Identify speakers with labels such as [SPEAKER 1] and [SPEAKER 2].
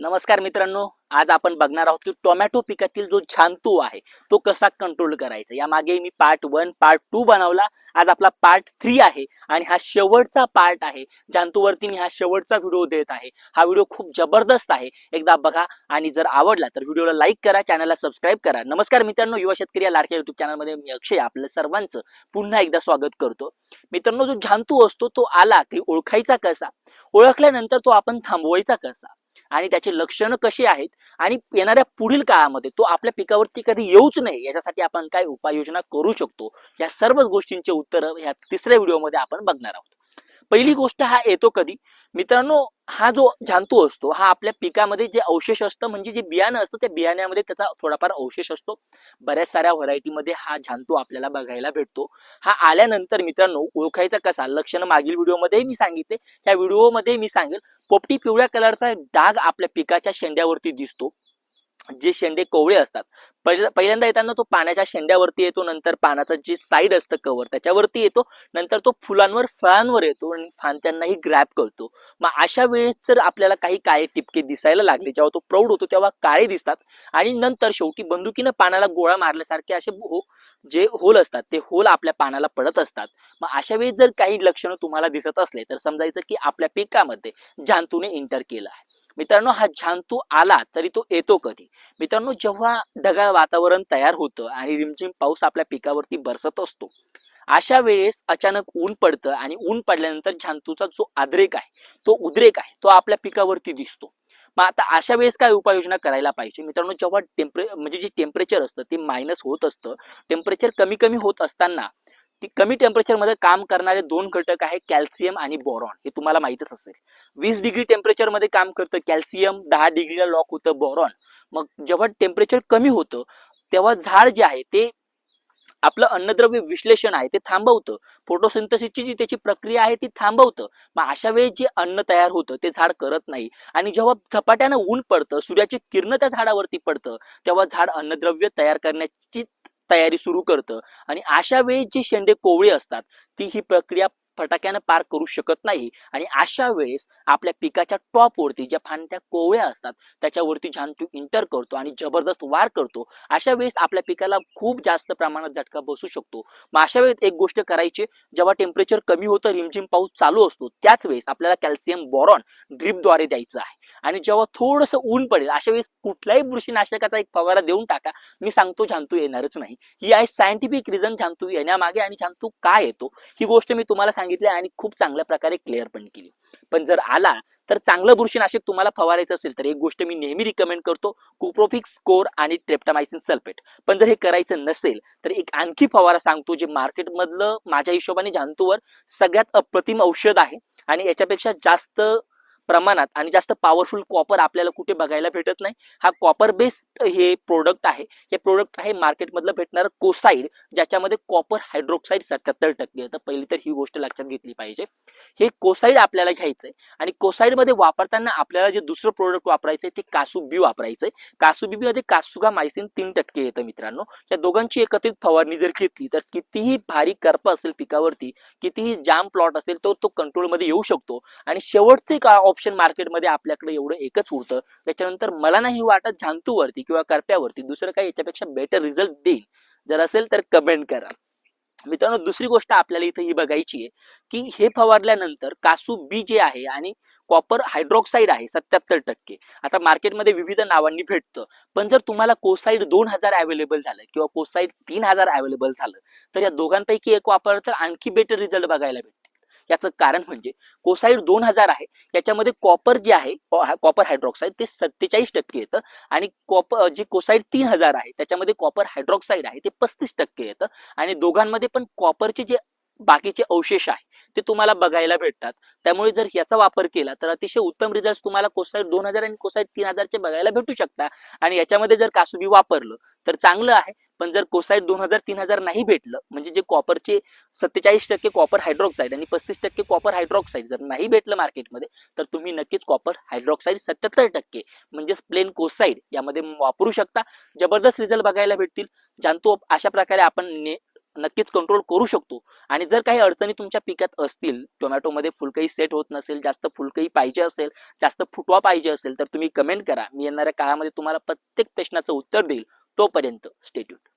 [SPEAKER 1] नमस्कार मित्रांनो आज आपण बघणार आहोत की टोमॅटो पिकातील जो छानतू आहे तो कसा कंट्रोल करायचा? यामागे मी पार्ट वन पार्ट टू बनवला. आज आपला पार्ट थ्री आहे आणि हा शेवटचा पार्ट आहे. जांतूवरती मी हा शेवटचा व्हिडिओ देत आहे. हा व्हिडिओ खूप जबरदस्त आहे. एकदा बघा आणि जर आवडला तर व्हिडिओला लाईक करा चॅनलला सबस्क्राईब करा. नमस्कार मित्रांनो युवा शेतकरी या लाडक्या युट्यूब चॅनलमध्ये मी अक्षय आपल्या सर्वांचं पुन्हा एकदा स्वागत करतो. मित्रांनो जो झांतू असतो तो आला की ओळखायचा कसा? ओळखल्यानंतर तो आपण थांबवायचा कसा? आणि त्याचे लक्षणं कशी आहेत? आणि येणाऱ्या पुढील काळामध्ये तो आपल्या पिकावरती कधी येऊच नाही याच्यासाठी आपण काय उपाययोजना करू शकतो? या सर्वच गोष्टींचे उत्तर या तिसऱ्या व्हिडिओमध्ये आपण बघणार आहोत. पहिली गोष्ट हा येतो कधी? मित्रांनो हा जो जांतू असतो हा आपल्या पिकामध्ये जे अवशेष असतं म्हणजे जे बियाणं असतं त्या बियाण्यामध्ये त्याचा थोडाफार अवशेष असतो. बऱ्याच साऱ्या व्हरायटीमध्ये हा जांतू आपल्याला बघायला भेटतो. हा आल्यानंतर मित्रांनो ओळखायचा कसा? लक्षण मागील व्हिडिओमध्ये मी सांगितले. त्या व्हिडिओमध्ये मी सांगेल पोपटी पिवळ्या कलरचा डाग आपल्या पिकाच्या शेंड्यावरती दिसतो. जे शेंडे कोवळे असतात पहिल्यांदा येताना तो पाण्याच्या शेंड्यावरती येतो नंतर पानाचं जे साईड असतं कवर त्याच्यावरती येतो नंतर तो फुलांवर फळांवर येतो आणि फांत्यांनाही ग्रॅप करतो. मग अशा वेळेस जर आपल्याला काही काळे टिपके दिसायला लागले जेव्हा तो प्रौढ होतो तेव्हा काळे दिसतात आणि नंतर शेवटी बंदुकीनं पानाला गोळा मारल्यासारखे असे हो जे होल असतात ते होल आपल्या पानाला पडत असतात. मग अशा वेळेस जर काही लक्षणं तुम्हाला दिसत असले तर समजायचं की आपल्या पिकामध्ये जांतूने इंटर केलं आहे. मित्रांनो हा झांतू आला तरी तो येतो कधी? मित्रांनो जेव्हा ढगाळ वातावरण तयार होतं आणि रिमझिम पाऊस आपल्या पिकावरती बरसत असतो अशा वेळेस अचानक ऊन पडतं आणि ऊन पडल्यानंतर झांतूचा जो आद्रेक आहे तो उद्रेक आहे तो आपल्या पिकावरती दिसतो. मग आता अशा वेळेस काय उपाययोजना करायला पाहिजे? मित्रांनो जेव्हा टेम्परे म्हणजे जे टेम्परेचर असतं ते मायनस होत असतं. टेम्परेचर कमी कमी होत असताना ती कमी टेम्परेचरमध्ये काम करणारे दोन घटक आहे कॅल्शियम आणि बोरॉन हे तुम्हाला माहितच असेल. वीस डिग्री टेम्परेचरमध्ये काम करतं कॅल्शियम दहा डिग्रीला लॉक होतं बोरॉन मग जेव्हा टेम्परेचर कमी होतं तेव्हा झाड जे आहे ते आपलं अन्नद्रव्य विश्लेषण आहे ते थांबवतं. फोटोसिंथसिसची जी त्याची प्रक्रिया आहे ती थांबवतं. मग अशा वेळेस जे अन्न तयार होतं ते झाड करत नाही. आणि जेव्हा झपाट्यानं ऊन पडतं सूर्याची किरण त्या झाडावरती पडतं तेव्हा झाड अन्नद्रव्य तयार करण्याची तयारी सुरू करतं. आणि अशा वेळेस जी शेंडे कोवळी असतात ती ही प्रक्रिया फटाक्यानं पार करू शकत नाही. आणि अशा वेळेस आपल्या पिकाच्या टॉपवरती ज्या फांद्या कोवळ्या असतात त्याच्यावरती झांतू इंटर करतो आणि जबरदस्त वार करतो. अशा वेळेस आपल्या पिकाला खूप जास्त प्रमाणात झटका बसू शकतो. मग अशा वेळेस एक गोष्ट करायची जेव्हा टेम्परेचर कमी होतं रिमझिम पाऊस चालू असतो त्याच वेळेस आपल्याला कॅल्शियम बॉरॉन ड्रीपद्वारे द्यायचं आहे. आणि जेव्हा थोडंसं ऊन पडेल अशा वेळेस कुठल्याही बुरशीनाशकाचा एक फवारा देऊन टाका. मी सांगतो झांतू येणारच नाही. ही आहे सायंटिफिक रिझन झांतू येण्यामागे आणि झांतू काय येतो? ही गोष्ट मी तुम्हाला सांगितले आणि खूप चांगल्या प्रकारे क्लिअर पण केली. पण जर आला तर चांगलं बुरशीनाशक तुम्हाला फवारायचं असेल तर एक गोष्ट मी नेहमी रिकमेंड करतो कुप्रोफिक्स स्कोर आणि ट्रेप्टामायसिन सल्फेट पण जर हे करायचं नसेल तर एक आणखी फवारा सांगतो जे मार्केटमधलं माझ्या हिशोबाने जांतूवर सगळ्यात अप्रतिम औषध आहे. आणि याच्यापेक्षा जास्त प्रमाणात आणि जास्त पॉवरफुल कॉपर आपल्याला कुठे बघायला भेटत नाही. हा कॉपर बेस्ड हे प्रोडक्ट आहे. हे प्रोडक्ट आहे मार्केटमधलं भेटणारं कोसाईड ज्याच्यामध्ये कॉपर हायड्रोक्साईड सत्याहत्तर टक्के तर पहिली तर ही गोष्ट लक्षात घेतली पाहिजे. हे कोसाईड आपल्याला घ्यायचंय आणि कोसाईडमध्ये वापरताना आपल्याला जे दुसरं प्रोडक्ट वापरायचंय ते कासुबी वापरायचंय. कासुबी मध्ये कासुगा मायसिन तीन टक्के येतं मित्रांनो. या दोघांची एकत्रित फवारणी जर घेतली तर कितीही भारी कर्प असेल पिकावरती कितीही जाम प्लॉट असेल तर तो कंट्रोलमध्ये येऊ शकतो. आणि शेवटचे का ऑप्शन मार्केटमध्ये आपल्याकडे एवढं एकच उरतं. त्याच्यानंतर मला नाही वाटत झांतूवरती किंवा करप्यावरती दुसरं काही याच्यापेक्षा बेटर रिझल्ट देईल. जर असेल तर कमेंट करा. मित्रांनो दुसरी गोष्ट आपल्याला इथे ही बघायची आहे की हे फवारल्यानंतर कासू बी जे आहे आणि कॉपर हायड्रोक्साईड आहे सत्याहत्तर टक्के. आता मार्केटमध्ये विविध नावांनी भेटतं. पण जर तुम्हाला कोसाईड दोन हजार अवेलेबल झालं किंवा कोसाईड तीन हजार अवेलेबल झालं तर या दोघांपैकी एक वापरलं तर आणखी बेटर रिझल्ट बघायला भेटते. याचं कारण म्हणजे कोसाईड दोन हजार आहे. याच्यामध्ये कॉपर जे आहे कॉपर हायड्रॉक्साईड ते सत्तेचाळीस टक्के येतं आणि कॉपर जे कोसाईड तीन हजार आहे त्याच्यामध्ये कॉपर हायड्रॉक्साईड आहे ते पस्तीस टक्के येतं. आणि दोघांमध्ये पण कॉपरचे जे बाकीचे अवशेष आहे ते तुम्हाला बघायला भेटतात. त्यामुळे जर याचा वापर केला तर अतिशय उत्तम रिझल्ट तुम्हाला कोसाईड दोन हजार आणि कोसाईड तीन हजारचे बघायला भेटू शकता. आणि याच्यामध्ये जर कासुबी वापरलं तर चांगलं आहे. पण जर कोसाईड दोन हजार तीन हजार नाही भेटलं म्हणजे जे कॉपरचे सत्तेचाळीस टक्के कॉपर हायड्रॉक्साईड आणि पस्तीस टक्के कॉपर हायड्रॉक्साईड जर नाही भेटलं मार्केटमध्ये तर तुम्ही नक्कीच कॉपर हायड्रॉक्साईड सत्याहत्तर टक्के म्हणजे प्लेन कोसाईड यामध्ये वापरू शकता. जबरदस्त रिझल्ट बघायला भेटतील. जाणतो अशा प्रकारे आपण ने नक्कीच कंट्रोल करू शकतो. आणि जर काही अडचणी तुमच्या पिकात असतील टोमॅटोमध्ये फुलकही सेट होत नसेल जास्त फुलकही पाहिजे असेल जास्त फुटवा पाहिजे असेल तर तुम्ही कमेंट करा. मी येणाऱ्या काळामध्ये तुम्हाला प्रत्येक प्रश्नाचं उत्तर देईल. तोपर्यंत स्टेट्यूट